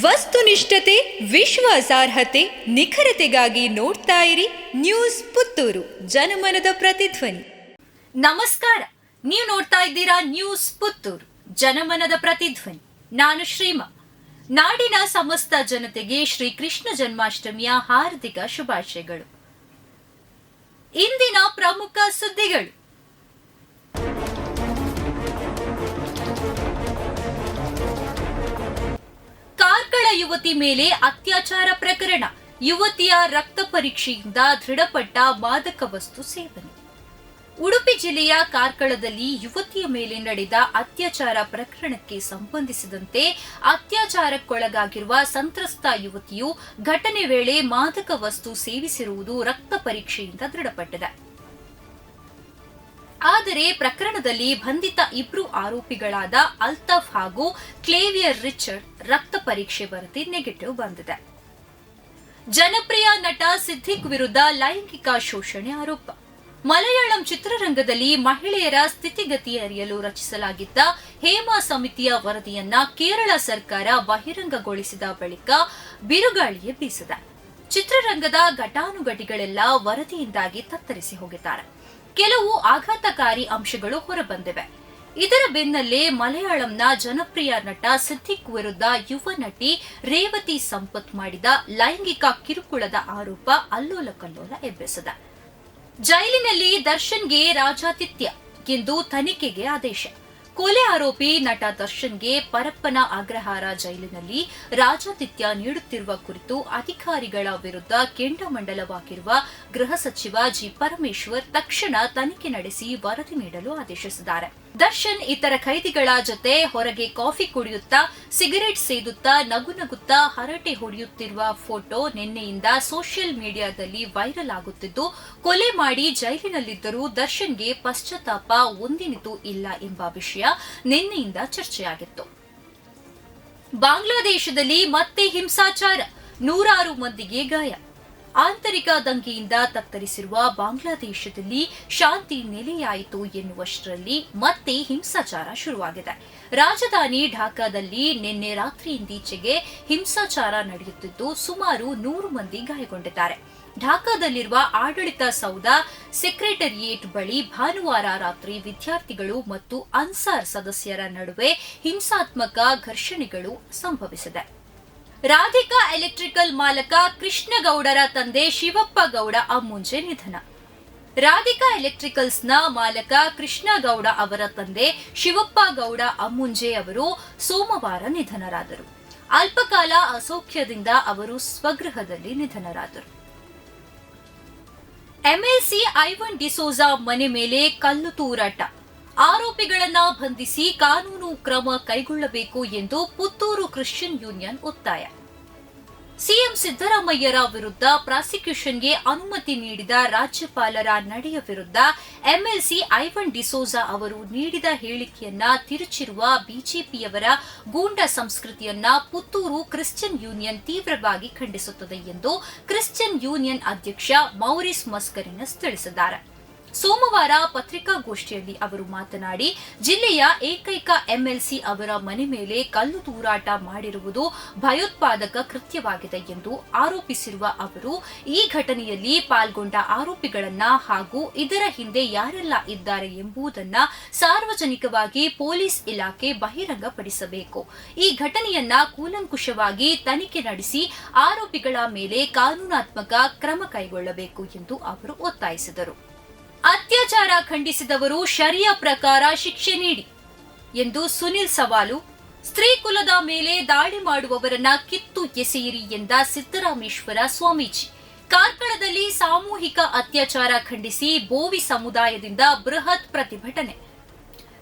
ವಸ್ತುನಿಷ್ಠತೆ, ವಿಶ್ವಾಸಾರ್ಹತೆ, ನಿಖರತೆಗಾಗಿ ನೋಡ್ತಾ ಇರಿ ನ್ಯೂಸ್ ಪುತ್ತೂರು, ಜನಮನದ ಪ್ರತಿಧ್ವನಿ. ನಮಸ್ಕಾರ, ನೀವು ನೋಡ್ತಾ ಇದ್ದೀರಾ ನ್ಯೂಸ್ ಪುತ್ತೂರು, ಜನಮನದ ಪ್ರತಿಧ್ವನಿ. ನಾನು ಶ್ರೀಮಾ. ನಾಡಿನ ಸಮಸ್ತ ಜನತೆಗೆ ಶ್ರೀ ಕೃಷ್ಣ ಜನ್ಮಾಷ್ಟಮಿಯ ಹಾರ್ದಿಕ ಶುಭಾಶಯಗಳು. ಇಂದಿನ ಪ್ರಮುಖ ಸುದ್ದಿಗಳು. ಯುವತಿ ಮೇಲೆ ಅತ್ಯಾಚಾರ ಪ್ರಕರಣ. ಯುವತಿಯ ರಕ್ತ ಪರೀಕ್ಷೆಯಿಂದ ದೃಢಪಟ್ಟ ಮಾದಕ ವಸ್ತು ಸೇವನೆ. ಉಡುಪಿ ಜಿಲ್ಲೆಯ ಕಾರ್ಕಳದಲ್ಲಿ ಯುವತಿಯ ಮೇಲೆ ನಡೆದ ಅತ್ಯಾಚಾರ ಪ್ರಕರಣಕ್ಕೆ ಸಂಬಂಧಿಸಿದಂತೆ ಅತ್ಯಾಚಾರಕ್ಕೊಳಗಾಗಿರುವ ಸಂತ್ರಸ್ತ ಯುವತಿಯು ಘಟನೆ ವೇಳೆ ಮಾದಕ ವಸ್ತು ಸೇವಿಸಿರುವುದು ರಕ್ತ ಪರೀಕ್ಷೆಯಿಂದ ದೃಢಪಟ್ಟಿದೆ. ಆದರೆ ಪ್ರಕರಣದಲ್ಲಿ ಬಂಧಿತ ಇಬ್ರು ಆರೋಪಿಗಳಾದ ಅಲ್ತಾಫ್ ಹಾಗೂ ಕ್ಲೇವಿಯರ್ ರಿಚರ್ಡ್ ರಕ್ತ ಪರೀಕ್ಷೆ ವರದಿ ನೆಗೆಟಿವ್ ಬಂದಿದೆ. ಜನಪ್ರಿಯ ನಟ ಸಿದ್ದಿಕ್ ವಿರುದ್ಧ ಲೈಂಗಿಕ ಶೋಷಣೆ ಆರೋಪ. ಮಲಯಾಳಂ ಚಿತ್ರರಂಗದಲ್ಲಿ ಮಹಿಳೆಯರ ಸ್ಥಿತಿಗತಿ ಅರಿಯಲು ರಚಿಸಲಾಗಿದ್ದ ಹೇಮಾ ಸಮಿತಿಯ ವರದಿಯನ್ನ ಕೇರಳ ಸರ್ಕಾರ ಬಹಿರಂಗಗೊಳಿಸಿದ ಬಳಿಕ ಬಿರುಗಾಳಿಯೇ ಬೀಸಿದೆ. ಚಿತ್ರರಂಗದ ಘಟಾನುಘಟಿಗಳೆಲ್ಲ ವರದಿಯಿಂದಾಗಿ ತತ್ತರಿಸಿ ಹೋಗಿದ್ದಾರೆ. ಕೆಲವು ಆಘಾತಕಾರಿ ಅಂಶಗಳು ಹೊರಬಂದಿವೆ. ಇದರ ಬೆನ್ನಲ್ಲೇ ಮಲಯಾಳಂನ ಜನಪ್ರಿಯ ನಟ ಸಿದ್ದಿಕ್ ವಿರುದ್ಧ ಯುವ ನಟಿ ರೇವತಿ ಸಂಪತ್ ಮಾಡಿದ ಲೈಂಗಿಕ ಕಿರುಕುಳದ ಆರೋಪ ಅಲ್ಲೋಲ ಕಲ್ಲೋಲ ಎಬ್ಬಿಸಿದೆ. ಜೈಲಿನಲ್ಲಿ ದರ್ಶನ್ಗೆ ರಾಜಾತಿಥ್ಯ ಎಂದು ತನಿಖೆಗೆ ಆದೇಶ. ಕೊಲೆ ಆರೋಪಿ ನಟ ದರ್ಶನ್ಗೆ ಪರಪ್ಪನ ಅಗ್ರಹಾರ ಜೈಲಿನಲ್ಲಿ ರಾಜಾತಿಥ್ಯ ನೀಡುತ್ತಿರುವ ಕುರಿತು ಅಧಿಕಾರಿಗಳ ವಿರುದ್ಧ ಕೆಂಡಮಂಡಲವಾಗಿರುವ ಗೃಹ ಸಚಿವ ಜಿ ಪರಮೇಶ್ವರ್ ತಕ್ಷಣ ತನಿಖೆ ನಡೆಸಿ ವರದಿ ನೀಡಲು ಆದೇಶಿಸಿದ್ದಾರೆ. ದರ್ಶನ್ ಇತರ ಖೈದಿಗಳ ಜೊತೆ ಹೊರಗೆ ಕಾಫಿ ಕುಡಿಯುತ್ತಾ, ಸಿಗರೆಟ್ ಸೇದುತ್ತಾ, ನಗು ನಗುತ್ತಾ ಹರಟೆ ಹೊಡೆಯುತ್ತಿರುವ ಫೋಟೋ ನಿನ್ನೆಯಿಂದ ಸೋಷಿಯಲ್ ಮೀಡಿಯಾದಲ್ಲಿ ವೈರಲ್ ಆಗುತ್ತಿದ್ದು, ಕೊಲೆ ಮಾಡಿ ಜೈಲಿನಲ್ಲಿದ್ದರೂ ದರ್ಶನ್ಗೆ ಪಶ್ಚಾತ್ತಾಪ ಒಂದಿನಿತೂ ಇಲ್ಲ ಎಂಬ ವಿಷಯ ನಿನ್ನೆಯಿಂದ ಚರ್ಚೆಯಾಗಿತ್ತು. ಬಾಂಗ್ಲಾದೇಶದಲ್ಲಿ ಮತ್ತೆ ಹಿಂಸಾಚಾರ. ನೂರಾರು ಮಂದಿಗೆ ಗಾಯ. ಆಂತರಿಕ ದಂಗೆಯಿಂದ ತತ್ತರಿಸಿರುವ ಬಾಂಗ್ಲಾದೇಶದಲ್ಲಿ ಶಾಂತಿ ನೆಲೆಯಾಯಿತು ಎನ್ನುವಷ್ಟರಲ್ಲಿ ಮತ್ತೆ ಹಿಂಸಾಚಾರ ಶುರುವಾಗಿದೆ. ರಾಜಧಾನಿ ಢಾಕಾದಲ್ಲಿ ನಿನ್ನೆ ರಾತ್ರಿಯಿಂದೀಚೆಗೆ ಹಿಂಸಾಚಾರ ನಡೆಯುತ್ತಿದ್ದು ಸುಮಾರು ನೂರು ಮಂದಿ ಗಾಯಗೊಂಡಿದ್ದಾರೆ. ಢಾಕಾದಲ್ಲಿರುವ ಆಡಳಿತ ಸೌಧ ಸೆಕ್ರೆಟರಿಯೇಟ್ ಬಳಿ ಭಾನುವಾರ ರಾತ್ರಿ ವಿದ್ಯಾರ್ಥಿಗಳು ಮತ್ತು ಅನ್ಸಾರ್ ಸದಸ್ಯರ ನಡುವೆ ಹಿಂಸಾತ್ಮಕ ಘರ್ಷಣೆಗಳು ಸಂಭವಿಸಿದೆ. ರಾಧಿಕಾ ಎಲೆಕ್ಟ್ರಿಕಲ್ ಮಾಲಕ ಕೃಷ್ಣಗೌಡರ ತಂದೆ ಶಿವಪ್ಪ ಗೌಡ ಅಮ್ಮುಂಜೆ ನಿಧನ. ರಾಧಿಕಾ ಎಲೆಕ್ಟ್ರಿಕಲ್ಸ್ನ ಮಾಲಕ ಕೃಷ್ಣಗೌಡ ಅವರ ತಂದೆ ಶಿವಪ್ಪ ಗೌಡ ಅಮ್ಮುಂಜೆ ಅವರು ಸೋಮವಾರ ನಿಧನರಾದರು. ಅಲ್ಪಕಾಲ ಅಸೌಖ್ಯದಿಂದ ಅವರು ಸ್ವಗೃಹದಲ್ಲಿ ನಿಧನರಾದರು. ಎಂಎಲ್ಸಿ ಐವನ್ ಡಿಸೋಜಾ ಮನೆ ಮೇಲೆ ಕಲ್ಲು ತೂರಾಟ. ಆರೋಪಿಗಳನ್ನ ಬಂಧಿಸಿ ಕಾನೂನು ಕ್ರಮ ಕೈಗೊಳ್ಳಬೇಕು ಎಂದು ಪುತ್ತೂರು ಕ್ರಿಶ್ಚಿಯನ್ ಯೂನಿಯನ್ ಒತ್ತಾಯ. ಸಿಎಂ ಸಿದ್ದರಾಮಯ್ಯರ ವಿರುದ್ಧ ಪ್ರಾಸಿಕ್ಯೂಷನ್ಗೆ ಅನುಮತಿ ನೀಡಿದ ರಾಜ್ಯಪಾಲರ ನಡೆಯ ವಿರುದ್ಧ ಎಂಎಲ್ಸಿ ಐವನ್ ಡಿಸೋಜಾ ಅವರು ನೀಡಿದ ಹೇಳಿಕೆಯನ್ನ ತಿರುಚಿರುವ ಬಿಜೆಪಿಯವರ ಗೂಂಡ ಸಂಸ್ಕೃತಿಯನ್ನ ಪುತ್ತೂರು ಕ್ರಿಶ್ಚಿಯನ್ ಯೂನಿಯನ್ ತೀವ್ರವಾಗಿ ಖಂಡಿಸುತ್ತದೆ ಎಂದು ಕ್ರಿಶ್ಚಿಯನ್ ಯೂನಿಯನ್ ಅಧ್ಯಕ್ಷ ಮೌರಿಸ್ ಮಸ್ಕರಿನಸ್ ತಿಳಿಸಿದ್ದಾರೆ. ಸೋಮವಾರ ಪತ್ರಿಕಾಗೋಷ್ಠಿಯಲ್ಲಿ ಅವರು ಮಾತನಾಡಿ, ಜಿಲ್ಲೆಯ ಏಕೈಕ ಎಂಎಲ್ಸಿ ಅವರ ಮನೆ ಮೇಲೆ ಕಲ್ಲು ತೂರಾಟ ಮಾಡಿರುವುದು ಭಯೋತ್ಪಾದಕ ಕೃತ್ಯವಾಗಿದೆ ಎಂದು ಆರೋಪಿಸಿರುವ ಅವರು, ಈ ಘಟನೆಯಲ್ಲಿ ಪಾಲ್ಗೊಂಡ ಆರೋಪಿಗಳನ್ನ ಹಾಗೂ ಇದರ ಹಿಂದೆ ಯಾರೆಲ್ಲ ಇದ್ದಾರೆ ಎಂಬುದನ್ನ ಸಾರ್ವಜನಿಕವಾಗಿ ಪೊಲೀಸ್ ಇಲಾಖೆ ಬಹಿರಂಗಪಡಿಸಬೇಕು. ಈ ಘಟನೆಯನ್ನ ಕೂಲಂಕುಷವಾಗಿ ತನಿಖೆ ನಡೆಸಿ ಆರೋಪಿಗಳ ಮೇಲೆ ಕಾನೂನಾತ್ಮಕ ಕ್ರಮ ಕೈಗೊಳ್ಳಬೇಕು ಎಂದು ಅವರು ಒತ್ತಾಯಿಸಿದರು. ಅತ್ಯಾಚಾರ ಖಂಡಿಸಿದವರು ಶರಿಯ ಪ್ರಕಾರ ಶಿಕ್ಷೆ ನೀಡಿ ಎಂದು ಸುನಿಲ್ ಸವಾಲು, ಸ್ತ್ರೀ ಕುಲದ ಮೇಲೆ ದಾಳಿ ಮಾಡುವವರನ್ನ ಕಿತ್ತು ಎಸೆಯಿರಿ ಎಂದ ಸಿದ್ದರಾಮೇಶ್ವರ ಸ್ವಾಮೀಜಿ. ಕಾರ್ಕಳದಲ್ಲಿ ಸಾಮೂಹಿಕ ಅತ್ಯಾಚಾರ ಖಂಡಿಸಿ ಬೋವಿ ಸಮುದಾಯದಿಂದ ಬೃಹತ್ ಪ್ರತಿಭಟನೆ.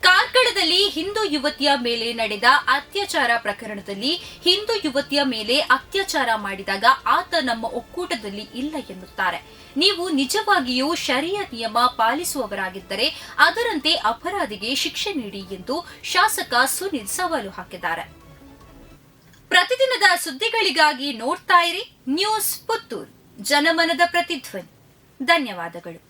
ಕಾರ್ಕಳದಲ್ಲಿ ಹಿಂದೂ ಯುವತಿಯ ಮೇಲೆ ನಡೆದ ಅತ್ಯಾಚಾರ ಪ್ರಕರಣದಲ್ಲಿ ಹಿಂದೂ ಯುವತಿಯ ಮೇಲೆ ಅತ್ಯಾಚಾರ ಮಾಡಿದಾಗ ಆತ ನಮ್ಮ ಒಕ್ಕೂಟದಲ್ಲಿ ಇಲ್ಲ ಎನ್ನುತ್ತಾರೆ. ನೀವು ನಿಜವಾಗಿಯೂ ಶರಿಯ ನಿಯಮ ಪಾಲಿಸುವವರಾಗಿದ್ದರೆ ಅದರಂತೆ ಅಪರಾಧಿಗೆ ಶಿಕ್ಷೆ ನೀಡಿ ಎಂದು ಶಾಸಕ ಸುನಿಲ್ ಸವಾಲು ಹಾಕಿದ್ದಾರೆ. ಪ್ರತಿದಿನದ ಸುದ್ದಿಗಳಿಗಾಗಿ ನೋಡ್ತಾ ಇರಿ ನ್ಯೂಸ್ ಪುತ್ತೂರು. ಜನಮನದ ಪ್ರತಿಧ್ವನಿ. ಧನ್ಯವಾದಗಳು.